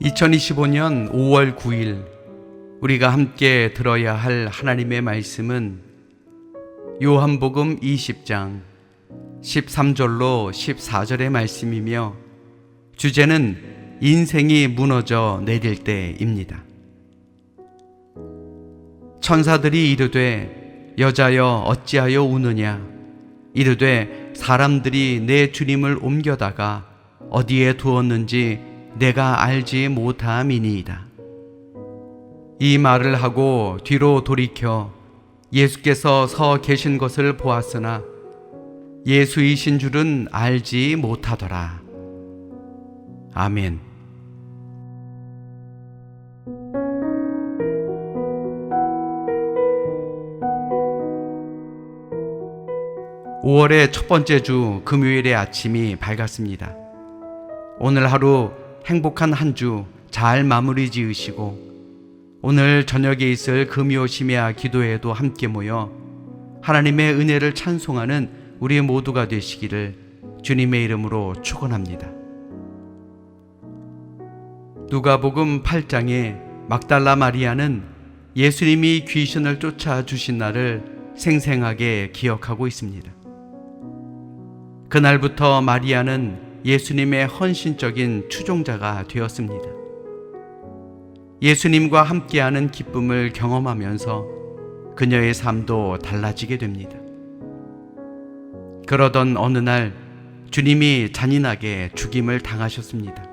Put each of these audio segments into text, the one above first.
2025년 5월 9일 우리가 함께 들어야 할 하나님의 말씀은 요한복음 20장 13절로 14절의 말씀이며 주제는 인생이 무너져 내릴 때입니다. 천사들이 이르되 여자여 어찌하여 우느냐 이르되 사람들이 내 주님을 옮겨다가 어디에 두었는지 내가 알지 못함이니이다. 이 말을 하고 뒤로 돌이켜 예수께서 서 계신 것을 보았으나 예수이신 줄은 알지 못하더라. 아멘. 5월의 첫 번째 주 금요일의 아침이 밝았습니다. 오늘 하루 행복한 한 주 잘 마무리 지으시고 오늘 저녁에 있을 금요 심야 기도에도 함께 모여 하나님의 은혜를 찬송하는 우리 모두가 되시기를 주님의 이름으로 축원합니다. 누가복음 8장에 막달라 마리아는 예수님이 귀신을 쫓아 주신 날을 생생하게 기억하고 있습니다. 그날부터 마리아는 예수님의 헌신적인 추종자가 되었습니다. 예수님과 함께하는 기쁨을 경험하면서 그녀의 삶도 달라지게 됩니다. 그러던 어느 날 주님이 잔인하게 죽임을 당하셨습니다.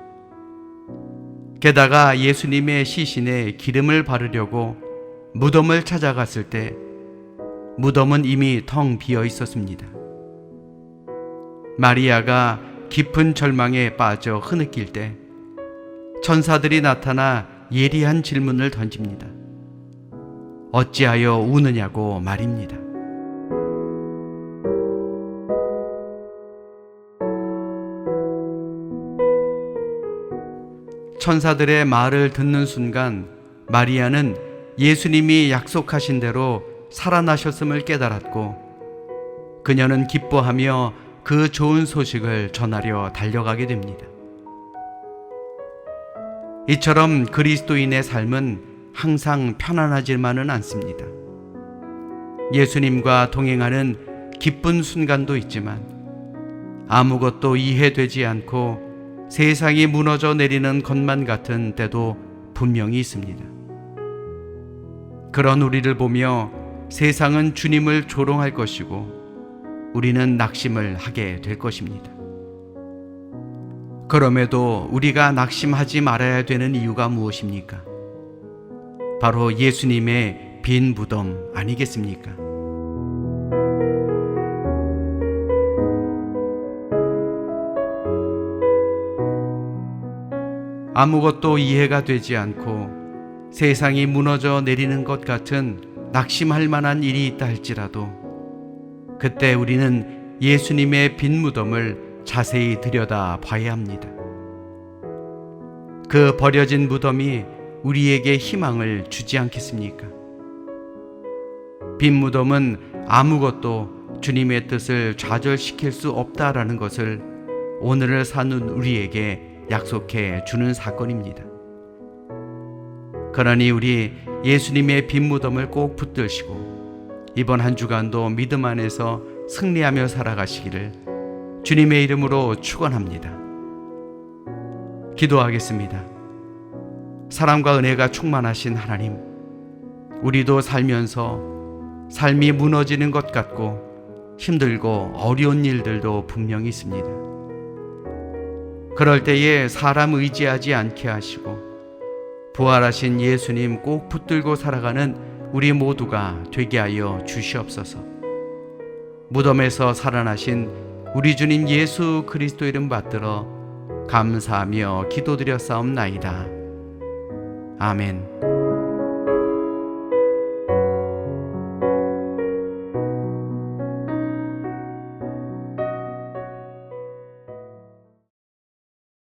게다가 예수님의 시신에 기름을 바르려고 무덤을 찾아갔을 때 무덤은 이미 텅 비어 있었습니다. 마리아가 깊은 절망에 빠져 흐느낄 때 천사들이 나타나 예리한 질문을 던집니다. 어찌하여 우느냐고 말입니다. 천사들의 말을 듣는 순간 마리아는 예수님이 약속하신 대로 살아나셨음을 깨달았고 그녀는 기뻐하며 그 좋은 소식을 전하려 달려가게 됩니다. 이처럼 그리스도인의 삶은 항상 편안하지만은 않습니다. 예수님과 동행하는 기쁜 순간도 있지만 아무것도 이해되지 않고 세상이 무너져 내리는 것만 같은 때도 분명히 있습니다. 그런 우리를 보며 세상은 주님을 조롱할 것이고 우리는 낙심을 하게 될 것입니다. 그럼에도 우리가 낙심하지 말아야 되는 이유가 무엇입니까? 바로 예수님의 빈 무덤 아니겠습니까? 아무것도 이해가 되지 않고 세상이 무너져 내리는 것 같은 낙심할 만한 일이 있다 할지라도 그때 우리는 예수님의 빈 무덤을 자세히 들여다 봐야 합니다. 그 버려진 무덤이 우리에게 희망을 주지 않겠습니까? 빈 무덤은 아무것도 주님의 뜻을 좌절시킬 수 없다라는 것을 오늘을 사는 우리에게 약속해 주는 사건입니다. 그러니 우리 예수님의 빈 무덤을 꼭 붙들시고 이번 한 주간도 믿음 안에서 승리하며 살아가시기를 주님의 이름으로 축원합니다. 기도하겠습니다. 사랑과 은혜가 충만하신 하나님, 우리도 살면서 삶이 무너지는 것 같고 힘들고 어려운 일들도 분명히 있습니다. 그럴 때에 사람 의지하지 않게 하시고 부활하신 예수님 꼭 붙들고 살아가는 우리 모두가 되게 하여 주시옵소서. 무덤에서 살아나신 우리 주님 예수 그리스도 이름 받들어 감사하며 기도드려 싸움나이다. 아멘.